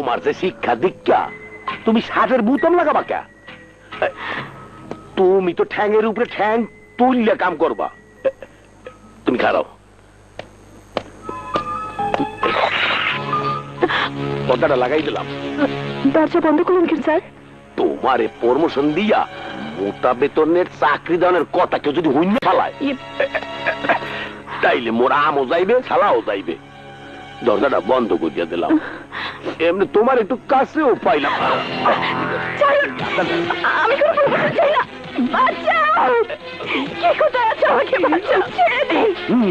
তোমার যে শিক্ষা দীক্ষা। তুমি ষাটের বুতম লাগাবা কে? তুমি তো ঠ্যাংয়ের উপরে ঠ্যাং তুললে কাম করবা। তুমি খারাও। পর্দাটা লাগাই দিলাম। দরজা বন্ধ করুন কি স্যার। তোমারে প্রমোশন দিয়া মোটা বেতনের চাকরি দানের কথা কেউ যদি হইন্য ফালায় তাইলে মোর আমও যাইবে ছালাও যাইবে। দরজাটা বন্ধ করিয়া দিলাম। এমনি তোমার একটু কাছেও পাইলাম আমি কোনো প্রমোশন চাই না। বাঁচাও! কে কোথায় আছো আমাকে বাঁচাও? ছেড়ে দিন। হুম।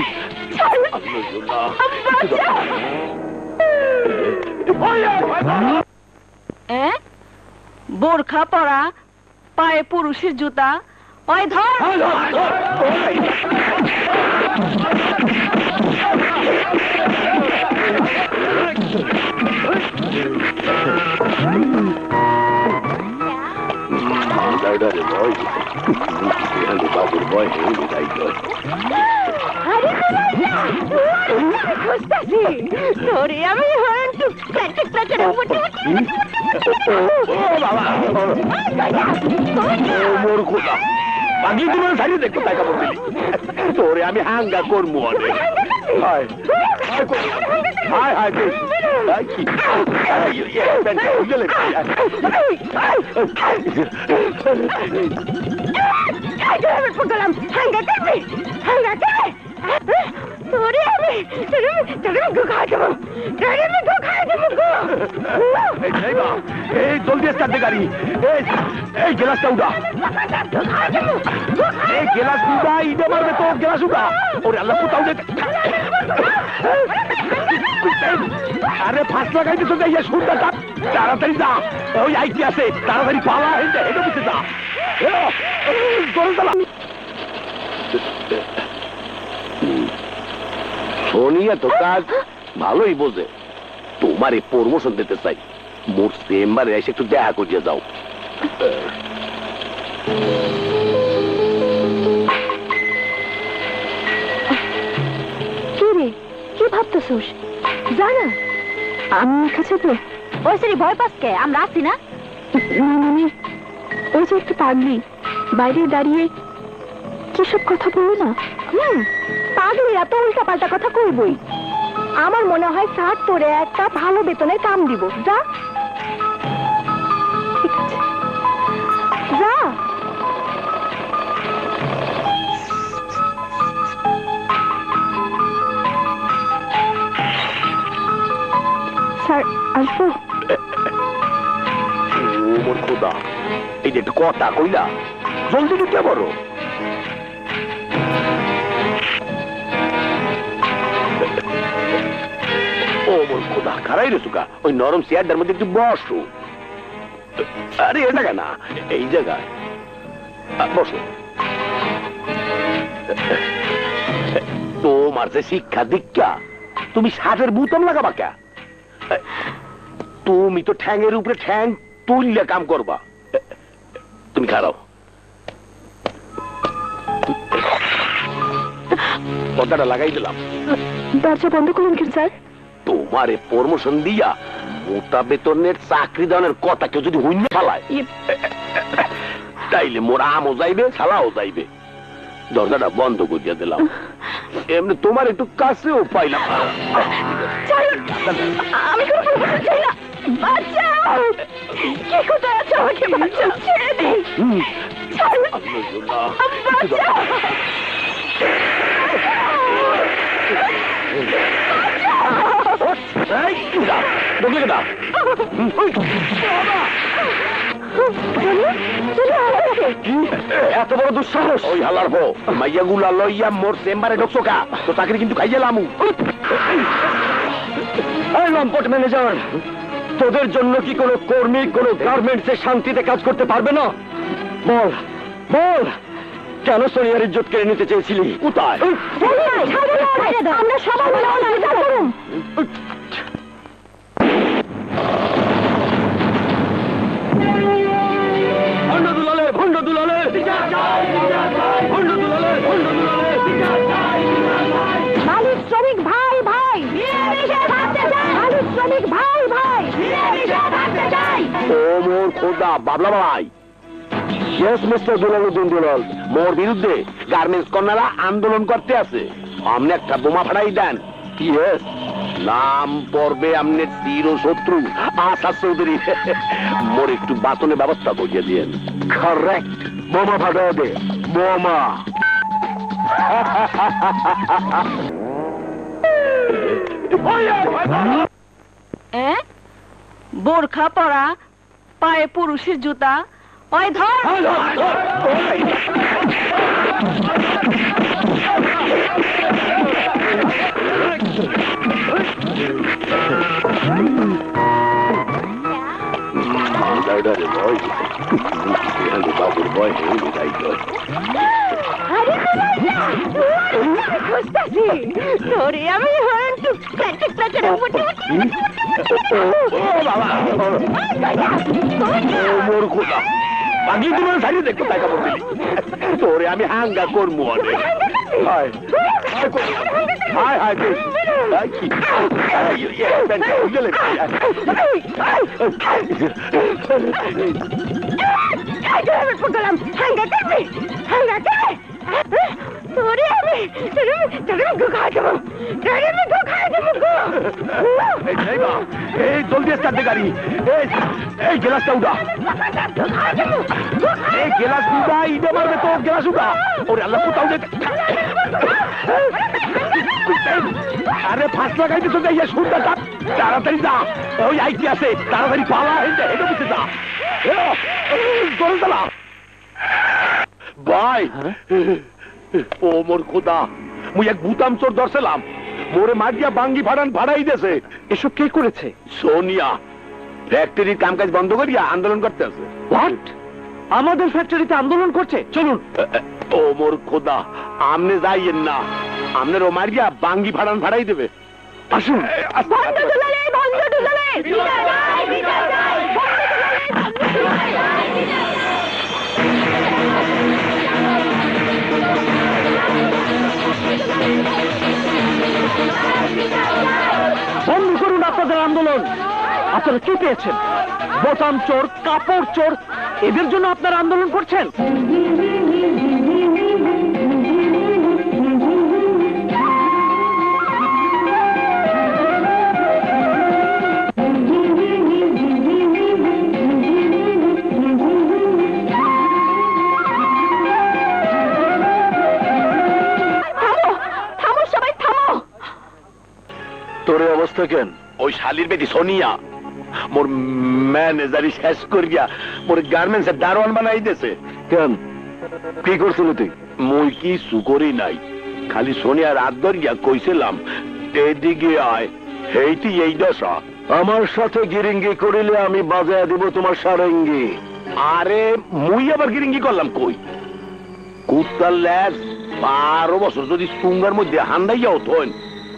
ছাড়ুন বাঁচাও। এ? বোরখা পরা পায়ে পুরুষের জুতা। ওই ধর! Bubble boy, hey, the guy boy. আরে খুঁজতেছি তোরে আমি হরণ টু প্যান্টের প্যান্টের উপর ও বাবা ও মোর খোদা পাগলি তোমার সাইডে দেখো তাই কাপড় দিলি তোরে আমি হাঙ্গা করব অনেক হায় হায়? হায় কি? হায়, হায়। আমি পড়লাম হাঙ্গা করবি হাঙ্গা করবি তোরে আমি তোরে তোরে গো খাই দেবো তোরে আমি গো খাই দেবো গো এই, এই বা, এই জলদি স্টার্ট দে গাড়ি এই এই গ্লাসটা উঠা এই গ্লাস উঠা ইটে মারবে তো গ্লাস উঠা ওরে আল্লাহ কোথাও দে আরে ফাঁস লাগাইতে তো যাইয়া যা তাড়াতাড়ি যা। ওই আইটি আছে, তাড়াতাড়ি পালা হেঁটে হেঁটে দিতে যা। সোনিয়া তো কাজ ভালোই বোঝে। তোমার এই প্রমোশন দিতে চাই। মোর চেম্বারে এসে একটু দেখা করিয়ে যাও। কি যা না আমি কাছে তো। ওই সারি ভয় পাস কে? আমরা আছি না? মানে ওই যে একটু পাগলি। বাইরে দাঁড়িয়ে কিসব কথা বলল না? হুম পাগলিরা তো উল্টা পাল্টা কথা কইবই। আমার মনে হয় সার তোরে একটা ভালো বেতনের কাম দিব। যা। স্যার আসব খোদা, এই যে একটু কইলা, জলদি ও মোর খোদা খারাই ওই নরম চেয়ারটার মধ্যে একটু বসো। আরে, এ জায়গা না, এই জায়গায়। বসো। তোমার যে শিক্ষা দীক্ষা, তুমি ষাটের বুতম লাগাবা কে? তুমি তো ঠ্যাংয়ের উপরে ঠ্যাং তুললে কাম করবা। তুমি খারাও। পর্দাটা লাগাই দিলাম। দরজা বন্ধ করুন কি স্যার। তোমারে প্রমোশন দিয়া মোটা বেতনের চাকরি দানের কথা কেউ যদি হইন্য ফালায় তাইলে মোর আমও যাইবে ছালাও যাইবে। দরজাটা বন্ধ করিয়া দিলাম। এমনি তোমার একটু কাছেও পাইলাম আমি কোনো প্রমোশন চাই না। বাঁচাও। কে কোথায় আছো আমাকে বাঁচাও। ছেড়ে দিন। ছাড়ুন। বাঁচাও। ঢুকলে কেনা? এত বড় দুঃসাহস। ওই হালার মাইয়া গুলা লইয়া মোর চেম্বারে ঢুকছো কা? তো চাকরি কিন্তু খাইয়ে লামু। লম্পট ম্যানেজার তোদের জন্য কি কোনো কর্মী কোনো গার্মেন্টসে শান্তিতে কাজ করতে পারবে না বল বল কেন সোনিয়ার ইজ্জত কেড়ে নিতে চেয়েছিলি কোথায় আমরা সবাই মালিক ভাই ভাই মোর খোদা বাবলা ভাই। ইয়েস মিস্টার দুলালুদ্দিন দুলাল মোর বিরুদ্ধে গার্মেন্টস কন্যারা আন্দোলন করতে আছে। আমনে একটা বোমা ফাড়াই দেন। নাম পড়বে আমনে চির শত্রু আশা চৌধুরী। মোর একটু বাতনের ব্যবস্থা করিয়ে দিয়েন। কারেক্ট বোমা ফাটাই দে বোমা। এ বোরখা পরা পায়ে পুরুষের জুতা। ওই ধর! বাবুর বয় হয়ে আরে খুঁজতেছি। তোরে আমি মুটি মোর পড়ছিলি তোরে আমি হাঙ্গা করব অনেক হায় হায় হায় হায় উজলে পড়লাম হাঙ্গা করবি হাঙ্গা করবি তোরে আমি তোরে তোরে গো খাই দেবো তোরে আমি গো খাই দেবো গো। এই যাইবা এই জলদি স্টার্ট গাড়ি। এই এই গ্লাসটা উঠা। এই গ্লাস উঠা ইডে মারবে তো গ্লাস উঠা। ওরে আল্লাহ কোথাও দে আরে ফাঁস লাগাই দিছো যাইয়া শুনটা তাড়াতাড়ি যা ওই আইটি আছে তাড়াতাড়ি পালা হেঁটে হেঁটে বসে যা। চল চালা ভাই ও মোর খোদা মুই এক ভূতাম চোর ধরছিলাম। মোরে মারিয়া বাঙ্গি ফাড়ান ফাড়াই দেছে এসব কে করেছে? সোনিয়া ফ্যাক্টরির কামকাজ বন্ধ করিয়া আন্দোলন করতে আছে। হোয়াট আমাদের ফ্যাক্টরিতে আন্দোলন করছে? চলুন। ও মোর খোদা আমনে যাইয়েন না। আমনের ও মারিয়া বাঙ্গি ফাড়ান ফাড়াই দেবে। আসুন। বন্ধ দুলালে বন্ধ দুলালে। আপনাদের আন্দোলন আপনারা কি পেয়েছেন? বোতাম চোর কাপড় চোর এদের জন্য আপনারা আন্দোলন করছেন? থামো থামো সবাই থামো। তোর অবস্থা কেন? ওই শালির বেটি সোনিয়া। মোর ম্যানেজারি শেষ করিয়া মোর গার্মেন্টসের দারোয়ান বানাই দিয়েছে কেন? কি করছিল তুই? মুই কিছু করি নাই। খালি সোনিয়া রাত ধরিয়া কইছিলাম এদিকে আয় হেইটি এই দশা। আমার সাথে গিরিঙ্গি করিলে আমি বাজায় দিব তোমার সারেঙ্গি। আরে মুই আবার গিরিঙ্গি করলাম কই? কুত্তার ল্যাস বারো বছর যদি সুঙ্গার মধ্যে হান্দাইয়াও থন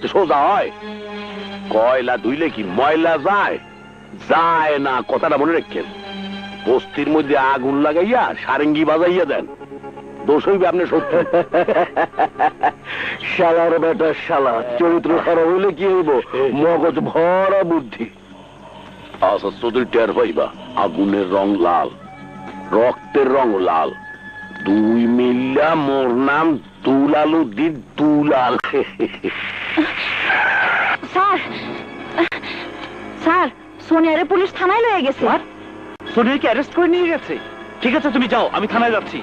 তো সোজা হয়। কয়লা ধুইলে কি ময়লা যায়? যায় না কথাটা মনে রাখেন। বস্তির মধ্যে আগুন লাগাইয়া সারেঙ্গি বাজাইয়া দেন। দোষ হইবে আপনি সত্য শালার বেটা শালা চরিত্র খারাপ হইলে কি হইব? মগজ ভরা বুদ্ধি। আচ্ছা চৌধুরী টের পাইবা আগুনের রং লাল রক্তের রং লাল। দুই মিল্লা মোর নাম দুলালু দি দুলাল স্যার সোনিয়ারে পুলিশ থানায় লয়ে গেছে। সোনিয়াকে অ্যারেস্ট করে নিয়ে গেছে। ঠিক আছে তুমি যাও আমি থানায় যাচ্ছি।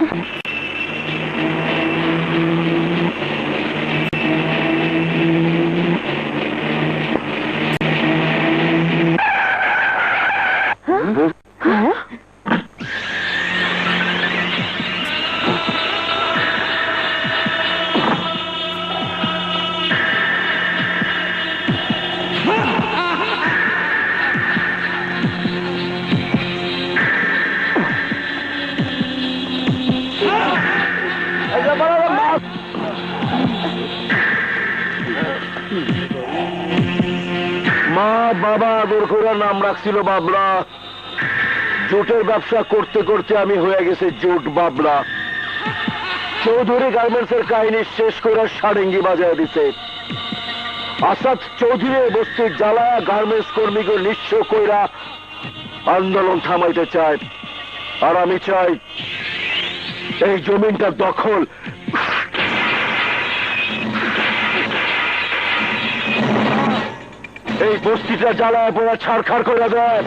হ্যাঁ? বাবা, আদর করে নাম রাখছিল বাবলা। জুটের ব্যবসা করতে করতে আমি হয়ে গেছে জুট বাবলা। চৌধুরী গার্মেন্টস এর কাহিনী শেষ করে সারেঙ্গি বাজায় দিছে। আসাদ চৌধুরী বস্তির জ্বালা গার্মেন্টস কর্মীকে নিঃস্ব কইরা আন্দোলন থামাইতে চায়। আর আমি চাই এই জমিনটা দখল এই বস্তিটা জ্বালায় পড়া ছাড়খাড় করে দেয়